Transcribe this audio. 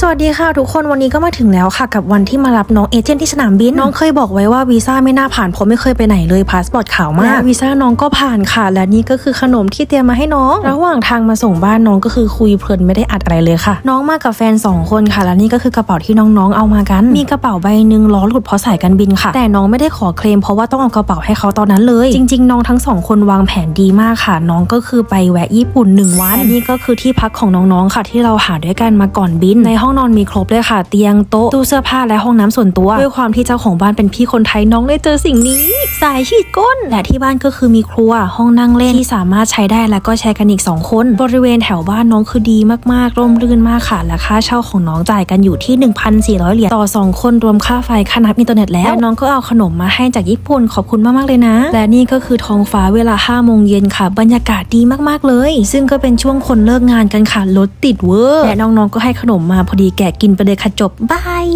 สวัสดีค่ะทุกคนวันนี้ก็มาถึงแล้วค่ะกับวันที่มารับน้องเอเจนต์ที่สนามบินน้องเคยบอกไว้ว่าวีซ่าไม่น่าผ่านเพราะไม่เคยไปไหนเลยพาสปอร์ตขาวมากวีซ่าน้องก็ผ่านค่ะ และนี่ก็คือขนมที่เตรียมมาให้น้อง ระหว่างทางมาส่งบ้านน้องก็คือคุยเพลินไม่ได้อัดอะไรเลยค่ะ น้องมากับแฟนสองคนค่ะ และนี่ก็คือกระเป๋าที่น้องๆเอามากัน มีกระเป๋าใบหนึ่งล้อหลุดเพราะสายการบินค่ะ แต่น้องไม่ได้ขอเคลมเพราะว่าต้องเอากระเป๋าให้เขาตอนนั้นเลย จริง ๆ น้องทั้งสองคนวางแผนดีมากค่ะ น้องก็คือไปแวะญี่ปุ่นหนึ่งวันและนี่ก็คือที่พักของน้องๆค่ะ ที่เราหาด้วยกันมาก่อนบินในห้อง้องนอนมีครบเลยค่ะ เตียงโต๊ะตู้เสื้อผ้าและห้องน้ำส่วนตัว ด้วยความที่เจ้าของบ้านเป็นพี่คนไทยน้องได้เจอสิ่งนี้ สายฉีดก้น และที่บ้านก็คือมีครัว ห้องนั่งเล่นที่สามารถใช้ได้และก็ใช้กันอีก 2 คน บริเวณแถวบ้านน้องคือดีมากๆร่มรื่นมากค่ะและค่าเช่าของน้องจ่ายกันอยู่ที่ 1,400 เหรียญต่อ 2 คนรวมค่าไฟค่าน้ำอินเทอร์เน็ตแล้วและน้องก็เอาขนมมาให้จากญี่ปุ่นขอบคุณมากๆเลยนะ และนี่ก็คือท้องฟ้าเวลา5โมงเย็นค่ะ บรรยากาศดีมากๆเลย ซึ่งก็เป็นช่วงคนเลิกงานกันค่ะรถติดเวอร์และน้องๆก็ให้ขนมมาพอดีแกะกินไปเลยค่ะจบบาย